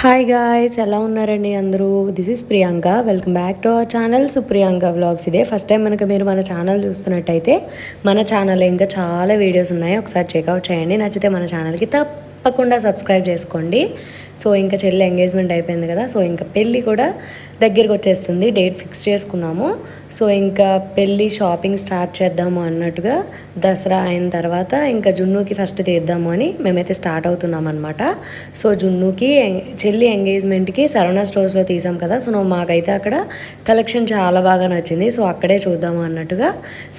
Hi guys ఎలా ఉన్నారండి అందరూ? This is Priyanka welcome back to our channel Supriyanka vlogs ఇదే ఫస్ట్ టైం మనకు మీరు మన ఛానల్ చూస్తున్నట్టయితే మన ఛానల్ ఇంకా చాలా వీడియోస్ ఉన్నాయి. ఒకసారి చెక్అవుట్ చేయండి. నచ్చితే మన ఛానల్కి తప్పకుండా సబ్స్క్రైబ్ చేసుకోండి. సో ఇంకా చెల్లి ఎంగేజ్మెంట్ అయిపోయింది కదా. సో ఇంకా పెళ్ళి కూడా దగ్గరికి వచ్చేస్తుంది డేట్ ఫిక్స్ చేసుకున్నాము. సో ఇంకా పెళ్ళి షాపింగ్ స్టార్ట్ చేద్దాము అన్నట్టుగా దసరా అయిన తర్వాత ఇంకా జున్నుకి ఫస్ట్ తీద్దాము అని మేమైతే స్టార్ట్ అవుతున్నాం అనమాట సో జున్నుకి చెల్లి ఎంగేజ్మెంట్కి సరవణ స్టోర్స్లో తీసాం కదా సో మాకైతే అక్కడ కలెక్షన్ చాలా బాగా నచ్చింది. సో అక్కడే చూద్దాము అన్నట్టుగా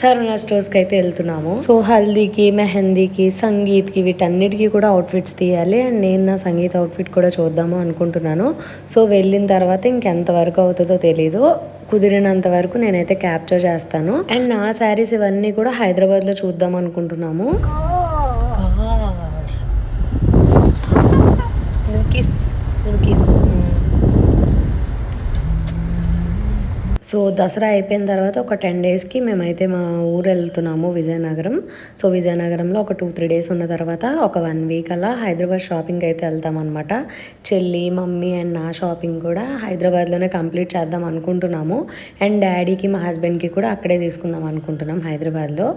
సరవణ స్టోర్స్కి అయితే వెళ్తున్నాము. సో హల్దీకి మెహందీకి సంగీత్కి వీటన్నిటికీ కూడా అవుట్ఫిట్స్ తీయాలి. అండ్ నేను నా సంగీత్ అవుట్ఫిట్ కూడా చూద్దాము అనుకుంటున్నాను. సో వెళ్ళిన తర్వాత ఇంకెంతవరకు అవుతుందో తెలీదు. కుదిరినంత వరకు నేనైతే క్యాప్చర్ చేస్తాను. అండ్ నా శారీస్ ఇవన్నీ కూడా హైదరాబాద్లో చూద్దాం అనుకుంటున్నాము కిస్ కిస్ సో దసరా అయిపోయిన తర్వాత ఒక టెన్ డేస్కి మేమైతే మా ఊరు వెళ్తున్నాము విజయనగరం. సో విజయనగరంలో ఒక టూ త్రీ డేస్ ఉన్న తర్వాత ఒక వన్ వీక్ అలా హైదరాబాద్ షాపింగ్ అయితే వెళ్తాం అనమాట చెల్లి మమ్మీ అండ్ నా షాపింగ్ కూడా హైదరాబాద్లోనే కంప్లీట్ చేద్దాం అనుకుంటున్నాము. అండ్ డాడీకి మా హస్బెండ్కి కూడా అక్కడే తీసుకుందాం అనుకుంటున్నాం హైదరాబాద్లో.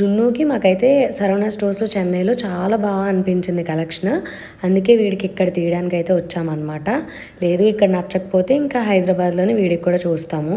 జున్నుకి మాకైతే సరవణ స్టోర్స్లో చెన్నైలో చాలా బాగా అనిపించింది కలెక్షన్. అందుకే వీడికి ఇక్కడ తీయడానికి అయితే వచ్చామన్నమాట. లేదు ఇక్కడ నచ్చకపోతే ఇంకా హైదరాబాద్లోనే వీడికి కూడా చూస్తాము.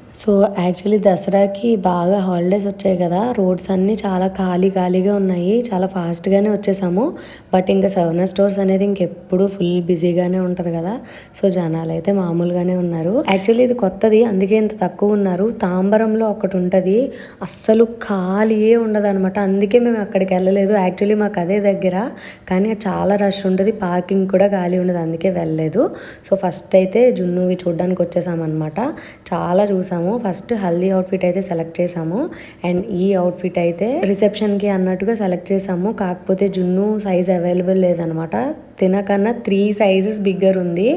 సో యాక్చువల్లీ దసరాకి బాగా హాలిడేస్ వచ్చాయి కదా రోడ్స్ అన్నీ చాలా ఖాళీ ఖాళీగా ఉన్నాయి చాలా ఫాస్ట్గానే వచ్చేసాము. బట్ ఇంకా సవర్ణ స్టోర్స్ అనేది ఇంకెప్పుడు ఫుల్ బిజీగానే ఉంటుంది కదా సో జనాలు అయితే మామూలుగానే ఉన్నారు. యాక్చువల్లీ ఇది కొత్తది అందుకే ఇంత తక్కువ ఉన్నారు. తాంబరంలో ఒకటి ఉంటుంది అస్సలు ఖాళీయే ఉండదు అనమాట అందుకే మేము అక్కడికి వెళ్ళలేదు. యాక్చువల్లీ మాకు అదే దగ్గర కానీ చాలా రష్ ఉంటుంది పార్కింగ్ కూడా ఖాళీ ఉండదు అందుకే వెళ్ళలేదు. సో ఫస్ట్ అయితే జున్నువి చూడడానికి వచ్చేసామన్నమాట. చాలా చూసాము. ఫస్ట్ హల్దీ అవుట్ఫిట్ అయితే సెలెక్ట్ చేసాము. అండ్ ఈ అవుట్ఫిట్ అయితే రిసెప్షన్కి అన్నట్టుగా సెలెక్ట్ చేసాము. కాకపోతే జున్ను సైజ్ అవైలబుల్ లేదనమాట తినకన్నా త్రీ సైజెస్ బిగ్గర్ ఉంది.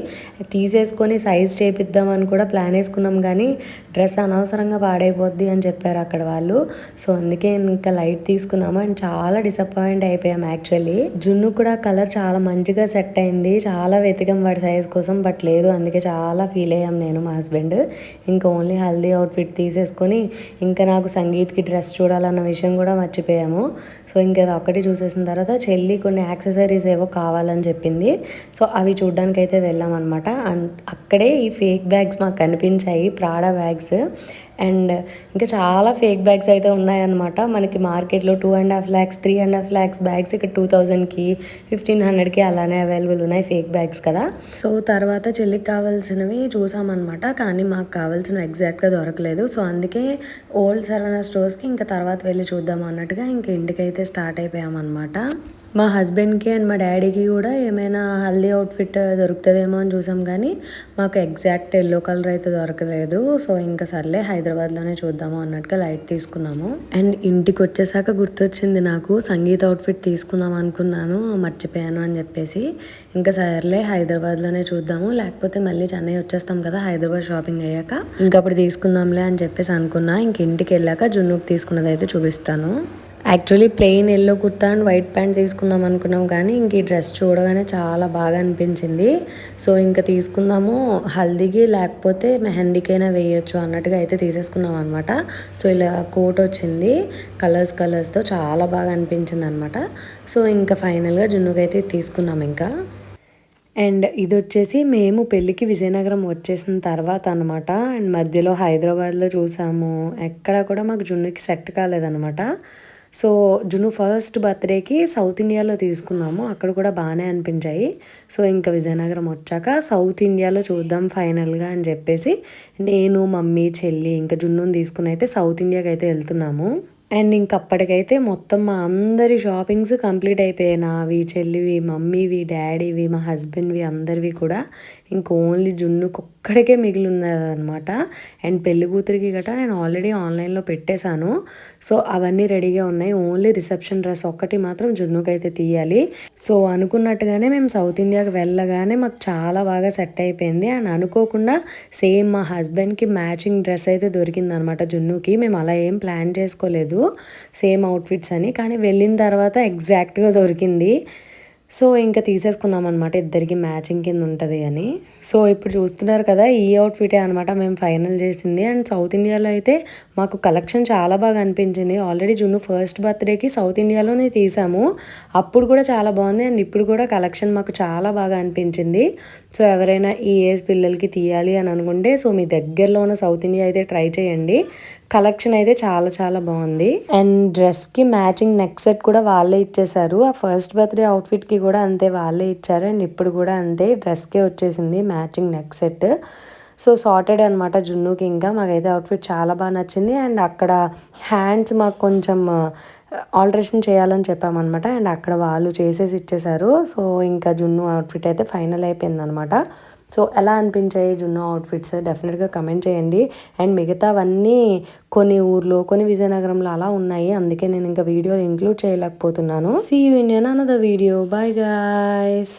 తీసేసుకొని సైజ్ చేపిద్దామని కూడా ప్లాన్ వేసుకున్నాం కానీ డ్రెస్ అనవసరంగా పాడైపోద్ది అని చెప్పారు అక్కడ వాళ్ళు. సో అందుకే ఇంకా లైట్ తీసుకున్నాము అండ్ చాలా డిసప్పాయింట్ అయిపోయాం యాక్చువల్లీ జున్ను కూడా కలర్ చాలా మంచిగా సెట్ అయింది. చాలా వెతికాం వాడి సైజ్ కోసం బట్ లేదు అందుకే చాలా ఫీల్ అయ్యాం నేను మా హస్బెండ్ ఇంకా ఓన్లీ హెల్దీ అవుట్ఫిట్ తీసేసుకొని ఇంకా నాకు సంగీత్కి డ్రెస్ చూడాలన్న విషయం కూడా మర్చిపోయాము. సో ఇంకా ఒకటి చూసేసిన తర్వాత చెల్లి కొన్ని యాక్సెసరీస్ ఏవో కావాలని చెప్పింది. సో అవి చూడడానికి అయితే వెళ్ళామన్నమాట అక్కడే ఈ ఫేక్ బ్యాగ్స్ మాకు కనిపించాయి ప్రాడా బ్యాగ్స్. అండ్ ఇంకా చాలా ఫేక్ బ్యాగ్స్ అయితే ఉన్నాయన్నమాట. మనకి మార్కెట్లో two and half lakhs three and half lakhs bags ఇక్కడ టూ థౌజండ్కి ఫిఫ్టీన్ హండ్రెడ్కి అలానే అవైలబుల్ ఉన్నాయి ఫేక్ బ్యాగ్స్ కదా. సో తర్వాత చెల్లికి కావాల్సినవి చూసామన్నమాట. కానీ మాకు కావాల్సినవి ఎగ్జాక్ట్గా దొరకలేదు. సో అందుకే ఓల్డ్ సర్వనా స్టోర్స్కి ఇంకా తర్వాత వెళ్ళి చూద్దాం అన్నట్టుగా ఇంక ఇంటికైతే స్టార్ట్ అయిపోయామన్నమాట. మా హస్బెండ్కి అండ్ మా డాడీకి కూడా ఏమైనా హల్దీ అవుట్ఫిట్ దొరుకుతుందేమో అని చూసాం కానీ మాకు ఎగ్జాక్ట్ ఎల్లో కలర్ అయితే దొరకలేదు. సో ఇంకా సర్లే హైదరాబాద్లోనే చూద్దాము అన్నట్టుగా లైట్ తీసుకున్నాము. అండ్ ఇంటికి వచ్చేసాక గుర్తొచ్చింది నాకు సంగీత అవుట్ఫిట్ తీసుకుందాం అనుకున్నాను మర్చిపోయాను అని చెప్పేసి. ఇంకా సర్లే హైదరాబాద్లోనే చూద్దాము లేకపోతే మళ్ళీ చెన్నై వచ్చేస్తాం కదా హైదరాబాద్ షాపింగ్ అయ్యాక. ఇంకా అప్పుడు తీసుకుందాంలే అని చెప్పేసి అనుకున్నా. ఇంక ఇంటికి వెళ్ళాక జున్నుకు తీసుకున్నది అయితే చూపిస్తాను. Actually plain yellow kurta and white pant తీసుకుందాం అనుకున్నాం కానీ ఇంక ఈ డ్రెస్ చూడగానే చాలా బాగా అనిపించింది. సో ఇంకా తీసుకుందాము. హల్దీకి లేకపోతే మెహందీకైనా వేయొచ్చు అన్నట్టుగా అయితే తీసేసుకున్నాం అనమాట సో ఇలా కోట్ వచ్చింది. కలర్స్ కలర్స్తో చాలా బాగా అనిపించింది అనమాట సో ఇంకా ఫైనల్గా జున్నుకైతే తీసుకున్నాం ఇంకా. అండ్ ఇది వచ్చేసి మేము పెళ్ళికి విజయనగరం వచ్చేసిన తర్వాత అనమాట అండ్ మధ్యలో హైదరాబాద్లో చూసాము. ఎక్కడ కూడా మాకు జున్నుకి సెట్ కాలేదనమాట సో జును ఫస్ట్ బర్త్డేకి సౌత్ ఇండియాలో తీసుకున్నాము. అక్కడ కూడా బాగానే అనిపించాయి. సో ఇంకా విజయనగరం వచ్చాక సౌత్ ఇండియాలో చూద్దాం ఫైనల్గా అని చెప్పేసి నేను మమ్మీ చెల్లి ఇంకా జున్నుని తీసుకుని అయితే సౌత్ ఇండియాకి అయితే వెళ్తున్నాము. అండ్ ఇంకప్పటికైతే మొత్తం మా అందరి షాపింగ్స్ కంప్లీట్ అయిపోయాయి. నావి చెల్లివి మమ్మీవి డాడీవి మా హస్బెండ్వి అందరివి కూడా. ఇంక ఓన్లీ జున్నుకు ఒక్కడికే మిగిలి ఉన్నదనమాట అండ్ పెళ్ళి కూతురికి గట్రా నేను ఆల్రెడీ ఆన్లైన్లో పెట్టేశాను. సో అవన్నీ రెడీగా ఉన్నాయి. ఓన్లీ రిసెప్షన్ డ్రెస్ ఒక్కటి మాత్రం జున్నుకైతే తీయాలి. సో అనుకున్నట్టుగానే మేము సౌత్ ఇండియాకి వెళ్ళగానే మాకు చాలా బాగా సెట్ అయిపోయింది. అండ్ అనుకోకుండా సేమ్ మా హస్బెండ్కి మ్యాచింగ్ డ్రెస్ అయితే దొరికిందనమాట జున్నుకి. మేము అలా ఏం ప్లాన్ చేసుకోలేదు. సేమ్ అవుట్ఫిట్స్ అని. కానీ వెళ్ళిన తర్వాత ఎగ్జాక్ట్గా దొరికింది. సో ఇంకా తీసేసుకున్నాం అనమాట ఇద్దరికి మ్యాచింగ్ కింద ఉంటుంది అని. సో ఇప్పుడు చూస్తున్నారు కదా ఈ అవుట్ఫిటే అనమాట మేము ఫైనల్ చేసింది. అండ్ సౌత్ ఇండియాలో అయితే మాకు కలెక్షన్ చాలా బాగా అనిపించింది. ఆల్రెడీ జున్ను ఫస్ట్ బర్త్డేకి సౌత్ ఇండియాలోనే తీసాము. అప్పుడు కూడా చాలా బాగుంది. అండ్ ఇప్పుడు కూడా కలెక్షన్ మాకు చాలా బాగా అనిపించింది. సో ఎవరైనా ఈ ఏజ్ పిల్లలకి తీయాలి అని అనుకుంటే సో మీ దగ్గరలో ఉన్న సౌత్ ఇండియా అయితే ట్రై చేయండి. కలెక్షన్ అయితే చాలా చాలా బాగుంది. అండ్ డ్రెస్కి మ్యాచింగ్ నెక్ సెట్ కూడా వాళ్ళే ఇచ్చేసారు ఆ ఫస్ట్ బర్త్డే అవుట్ఫిట్కి కూడా అంతే వాళ్ళే ఇచ్చారు. అండ్ ఇప్పుడు కూడా అంతే డ్రెస్కే వచ్చేసింది matching neck set so sorted అనమాట జున్నుకి ఇంకా. మాకైతే అవుట్ఫిట్ చాలా బాగా నచ్చింది. అండ్ అక్కడ హ్యాండ్స్ మాకు కొంచెం uh, ఆల్టరేషన్ చేయాలని చెప్పామన్నమాట. అండ్ అక్కడ వాళ్ళు చేసేసి ఇచ్చేసారు సో ఇంకా జున్ను అవుట్ఫిట్ అయితే ఫైనల్ అయిపోయింది అనమాట సో ఎలా అనిపించాయి జున్ను అవుట్ఫిట్స్ డెఫినెట్గా కమెంట్ చేయండి. అండ్ మిగతావన్నీ కొన్ని ఊర్లో కొన్ని విజయనగరంలో అలా ఉన్నాయి. అందుకే నేను ఇంకా వీడియో ఇంక్లూడ్ చేయలేకపోతున్నాను. సీ యూ ఇండియన్ అనదర్ వీడియో బాయ్ గాయస్